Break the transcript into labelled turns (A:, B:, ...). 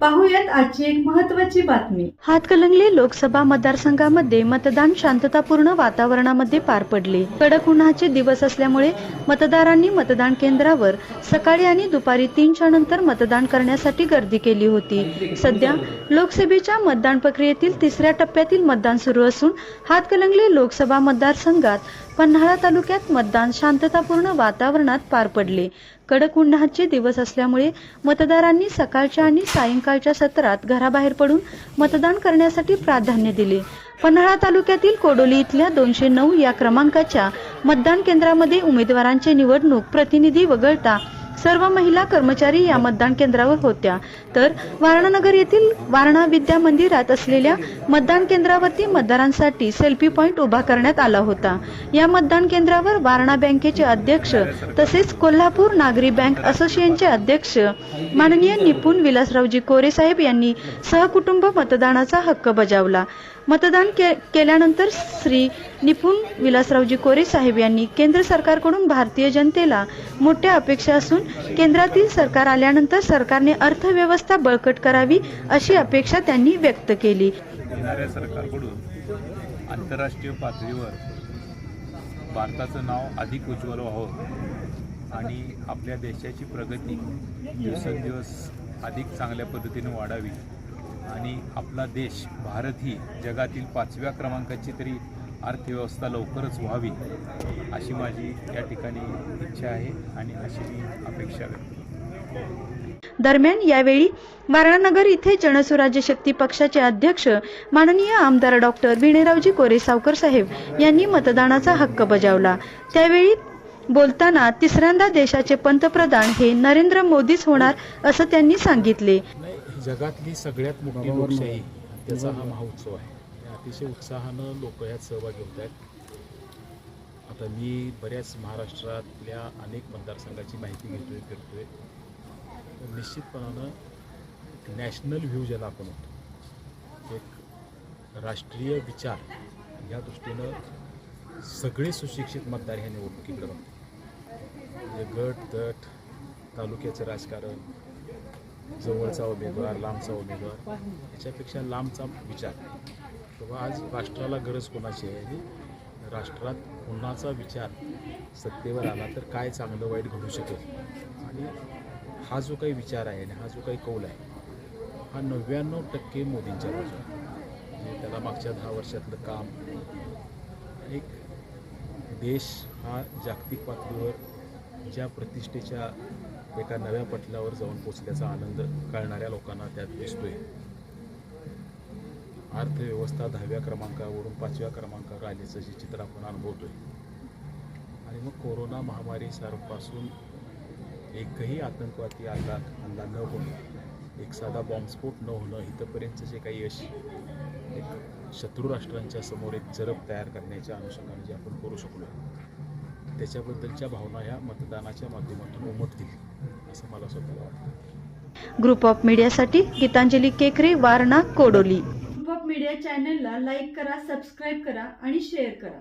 A: पाहूयात आजची एक महत्वाची बातमी. हातकलंगले लोकसभा मतदारसंघामध्ये मतदान शांततापूर्ण वातावरणामध्ये पार पडले. कडक उन्हाचे दिवस असल्यामुळे मतदारांनी मतदान केंद्रावर सकाळी आणि दुपारी तीनच्या नंतर मतदान करण्यासाठी गर्दी केली होती. सध्या लोकसभेच्या मतदान प्रक्रियेतील तिसऱ्या टप्प्यातील मतदान सुरू असून हातकलंगले लोकसभा मतदारसंघात पन्हाळा तालुक्यात मतदान शांततापूर्ण वातावरणात पार पडले. कडक उन्हाचे दिवस असल्यामुळे मतदारांनी सकाळच्या आणि सायंकाळच्या सत्रात घराबाहेर पडून मतदान करण्यासाठी प्राधान्य दिले. पन्हाळा तालुक्यातील कोडोली इथल्या दोनशे नऊ या क्रमांकाच्या मतदान केंद्रामध्ये उमेदवारांची निवडणूक प्रतिनिधी वगळता सर्व महिला कर्मचारी या मतदान केंद्रावर होत्या. तर वारणानगर येथील वारणा विद्या मंदिरात असलेल्या मतदान केंद्रावरती मतदारांसाठी सेल्फी पॉइंट उभा करण्यात आला होता. या मतदान केंद्रावर वारणा बँकेचे अध्यक्ष तसेच कोल्हापूर नागरी बँक असोसिएशनचे अध्यक्ष माननीय निपुण विलासरावजी कोरे साहेब यांनी सहकुटुंब मतदानाचा हक्क बजावला. मतदान के केल्यानंतर श्री निपुण विलासरावजी कोरे साहेब यांनी केंद्र सरकारकडून भारतीय जनतेला मोठ्या अपेक्षा असून केंद्रातील सरकार आल्यानंतर सरकारने अर्थव्यवस्था बळकट करावी अशी अपेक्षा त्यांनी व्यक्त केली.
B: येणाऱ्या सरकारकडून आंतरराष्ट्रीय पातळीवर भारताचं नाव अधिक उज्ज्वल व्हावं आणि आपल्या देशाची प्रगती दिवसेंदिवस अधिक चांगल्या पद्धतीने वाढावी आणि आपला देश भारत ही जगातील पाचव्या क्रमांकाची तरी अर्थव्यवस्था लवकरच व्हावी अशी माझी या ठिकाणी इच्छा आहे आणि अशी मी अपेक्षा व्यक्त
A: दरम्यान यावेळी वारणानगर इथे जनसुराज्य शक्ती पक्षाचे अध्यक्ष माननीय आमदार डॉक्टर विणेरावजी कोरे सावकर साहेब यांनी मतदानाचा हक्क बजावला. त्यावेळी बोलताना तिसऱ्यांदा देशाचे पंतप्रधान हे नरेंद्र मोदीच होणार असं त्यांनी सांगितले.
C: जगातली सगळ्यात मोठी लोकशाही त्याचा हा महोत्सव आहे. अतिशय उत्साहानं लोक यात सहभागी होत आहेत. आता मी बऱ्याच महाराष्ट्रातल्या अनेक मतदारसंघाची माहिती घेतोय फिरतोय. तर निश्चितपणानं नॅशनल व्ह्यू ज्याला आपण म्हणतो एक राष्ट्रीय विचार या दृष्टीनं सगळे सुशिक्षित मतदार ह्या निवडणुकीकडे म्हणजे गट तट तालुक्याचं राजकारण जवळचा उमेदवार लांबचा उमेदवार याच्यापेक्षा लांबचा विचार. किंवा आज राष्ट्राला गरज कोणाची आहे? आणि राष्ट्रात कोणाचा विचार सत्तेवर आला तर काय चांगलं वाईट घडू शकेल? आणि हा जो काही विचार आहे आणि हा जो काही कौल आहे हा नव्याण्णव टक्के मोदींच्या बाजूला म्हणजे त्याला मागच्या दहा वर्षातलं काम. एक देश हा जागतिक पातळीवर ज्या प्रतिष्ठेच्या एका नव्या पटलावर जाऊन पोचल्याचा आनंद कळणाऱ्या लोकांना त्यात दिसतोय. अर्थव्यवस्था दहाव्या क्रमांकावरून पाचव्या क्रमांकावर आल्याचं जे चित्र आपण अनुभवतोय. आणि मग कोरोना महामारी सारपासून एकही आतंकवादी हल्ला हल्ला न होणं एक साधा बॉम्बस्फोट न होणं इथंपर्यंतचं जे काही यश एक शत्रू राष्ट्रांच्या समोर एक जरब तयार करण्याच्या अनुषंगाने जे आपण करू शकलो त्याच्याबद्दलच्या भावना ह्या मतदानाच्या माध्यमातून उमटतील. असं मला स्वतःला वाटतं.
A: Group of मीडियासाठी Geetanjali Kekare Warana Kodoli. Group of media चॅनलला लाईक करा सबस्क्राईब करा आणि शेअर करा.